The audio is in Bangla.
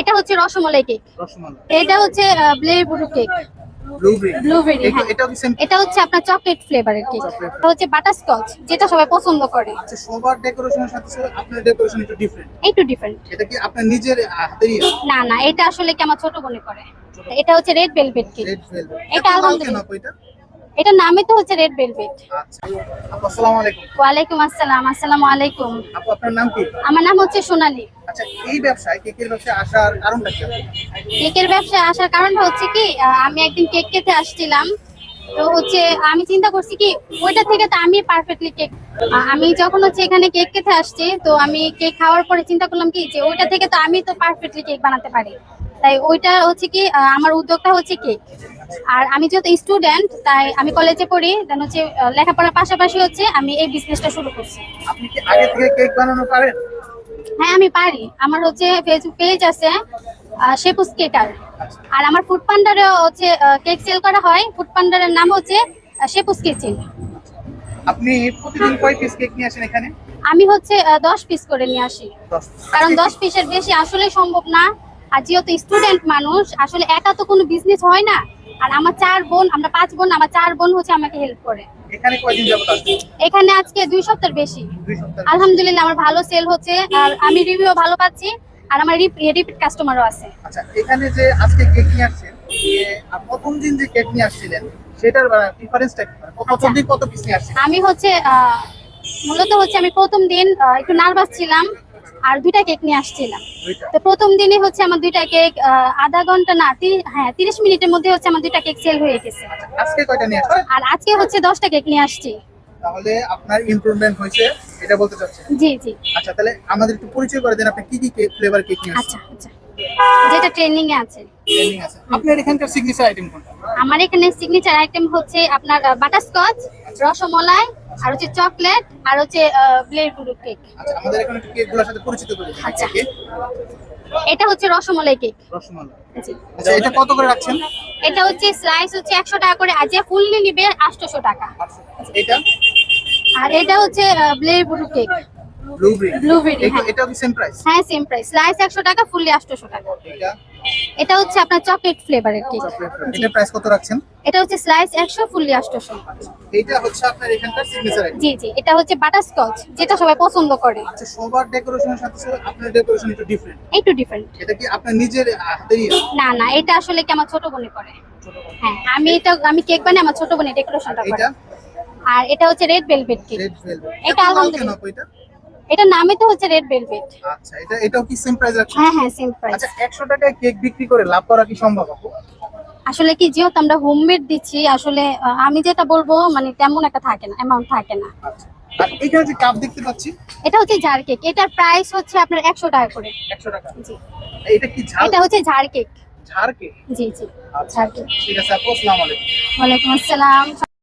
এটা হচ্ছে রসমালাই কেক। এটা হচ্ছে ব্লেবুরু কেক ব্লুবেরি এটা হচ্ছে আপনার চকলেট ফ্লেভারের কেক এটা হচ্ছে বাটারস্কচ যেটা সবাই পছন্দ করে। আচ্ছা সবার ডেকোরেশনের সাথে সাথে আপনার ডেকোরেশন একটু ডিফারেন্ট একটু ডিফারেন্ট এটা কি আপনার নিজের হাতেরই? না না এটা আসলে কি আমার ছোট বোনে করে। এটা হচ্ছে রেড ভেলভেট কেক এটা আলহামদুলিল্লাহ। এটা এটা নামে তো হচ্ছে রেড ভেলভেট আচ্ছা আসসালামু আলাইকুম। ওয়ালাইকুম আসসালাম আসসালামু আলাইকুম। আপু আপনার নাম কি? আমার নাম হচ্ছে সোনালী। আচ্ছা এই ব্যবসায় কেকের ব্যবসায় আসার কারণটা কি? কেকের ব্যবসায় আসার কারণটা হচ্ছে কি আমি একদিন কেক খেতে আসছিলাম। তো হচ্ছে আমি চিন্তা করছি কি ওইটা থেকে তো আমি পারফেক্টলি কেক আমি যখন হচ্ছে এখানে কেক খেতে আসছি তো আমি কেক খাওয়ার পরে চিন্তা করলাম কি যে ওইটা থেকে তো আমি তো পারফেক্টলি কেক বানাতে পারি। তাই ওইটা হচ্ছে কি আমার উদ্যোগটা হচ্ছে কেক। আর আমি যেহেতু স্টুডেন্ট তাই আমি কলেজে পড়ি দেন হচ্ছে লেখাপড়ার পাশাপাশি হচ্ছে আমি এই বিজনেসটা শুরু করছি। আপনি কি আগে থেকে কেক বানানো পারেন? হ্যাঁ আমি পারি। আমার হচ্ছে ফেসবুক পেজ আছে শেপুস কেকার আর আমার ফুড পান্ডারে হচ্ছে কেক সেল করা হয়। ফুড পান্ডারের নাম হচ্ছে শেপুস কিচেন আপনি প্রতিদিন কয় পিস কেক নিয়ে আসেন এখানে? আমি হচ্ছে দশ পিস করে নিয়ে আসি। কারণ দশ পিসের বেশি আসলে সম্ভব না। আর যেহেতু স্টুডেন্ট মানুষ আসলে একা তো কোনো বিজনেস হয় না। আর আমার চার বোন আমরা পাঁচ বোন আমার চার বোন হচ্ছে আমাকে হেল্প করে। এখানে কয়দিন যাবত আসছেন এখানে আজকে দুই সপ্তাহের বেশি। দুই সপ্তাহ আলহামদুলিল্লাহ আমার ভালো সেল হচ্ছে। আর আমি রিভিউ ভালো পাচ্ছি। আর আমার রিপিট কাস্টমারও আছে। আচ্ছা এখানে যে আজকে কেক নিয়ে আসছেন প্রথম দিন যে কেক নিয়ে আসছিলেন সেটার ডিফারেন্সটা কি? মানে প্রথম দিন কত পিস নিয়ে আসছেন? আমি হচ্ছে মূলত হচ্ছে আমি প্রথম দিন একটু নার্ভাস ছিলাম। আর দুইটা কেক নিয়ে আসছিলাম। তো প্রথম দিনই হচ্ছে আমার দুইটা কেক আধা ঘণ্টা না হ্যাঁ তিরিশ মিনিটের মধ্যে হচ্ছে আমার দুইটা কেক সেল হয়ে গেছে। আসছেন? আর আজকে হচ্ছে দশটা কেক নিয়ে আসছি। তাহলে আপনার ইমপ্রুভমেন্ট হয়েছে এটা বলতে চাচ্ছেন? জি জি। আচ্ছা তাহলে আমাদের একটু পরিচয় করে দেন আপনি কি কি কেক ফ্লেভার কেক নিয়ে আসছেন? আচ্ছা আচ্ছা। যেটা ট্রেনিং এ আছে। ট্রেনিং আছে। আপনার এখানকার সিগনেচার আইটেম কোনটা? আমার এখানে সিগনেচার আইটেম হচ্ছে আপনার বাটারস্কচ রসমলাই আর হচ্ছে চকলেট আর হচ্ছে ব্লেডুরু কেক আচ্ছা আমাদের এখানে একটু কেকগুলোর সাথে পরিচিত করে আচ্ছা। এটা হচ্ছে রসমলাই কেক রসমালাই। জি। আচ্ছা এটা কত করে রাখছেন? এটা হচ্ছে স্লাইস হচ্ছে একশো টাকা করে আর যে ফুললি নিবে আটশোশো টাকা। এটা? আর এটা হচ্ছে ব্লেডুরু কেক হ্যাঁ। এটা কি সেম প্রাইস হ্যাঁ সেম প্রাইস স্লাইস একশো টাকা ফুললি আটশোশো টাকা। এটা? এটা হচ্ছে আপনার চকলেট ফ্লেভারের কেক এটা প্রাইস কত রাখছেন? এটা হচ্ছে স্লাইস একশো ফুললি আটশোশো। এটা হচ্ছে আপনার এখানকার সিগনেচার জি জি। এটা হচ্ছে বাটারস্কচ যেটা সবাই পছন্দ করে। আচ্ছা সবার ডেকোরেশনের সাথে সাথে আপনার ডেকোরেশন একটু ডিফারেন্ট একটু ডিফারেন্ট এটা কি আপনার নিজের হাতেরই না? না এটা আসলে কি আমার ছোট বোনে করে। হ্যাঁ আমি এটা আমি কেক বানাই আমার ছোট বোনে ডেকোরেশনটা করে। আর এটা হচ্ছে রেড ভেলভেট কেক এটা আলহামদুলিল্লাহ। এটা নামে তো হচ্ছে রেড ভেলভেট আচ্ছা এটা এটাও কি সেম প্রাইস রাখছেন হ্যাঁ হ্যাঁ সেম প্রাইস আচ্ছা 100 টাকায় কেক বিক্রি করে লাভ করা কি সম্ভব আপু? আসলে কি যেহেতু আমরা হোমমেড দিচ্ছি আসলে আমি যেটা বলব মানে তেমন একটা থাকে না অ্যামাউন্ট থাকে না। আচ্ছা আর এখানে যে কাপ দেখতে পাচ্ছি? এটা হচ্ছে ঝাড় কেক এটার প্রাইস হচ্ছে আপনার একশো টাকা করে। 100 টাকা। জি। এটা কি ঝাল? এটা হচ্ছে ঝাড় কেক ঝাড় কেক জি জি আচ্ছা ঠিক আছে আপু আসসালামু আলাইকুম। ওয়ালাইকুম আসসালাম।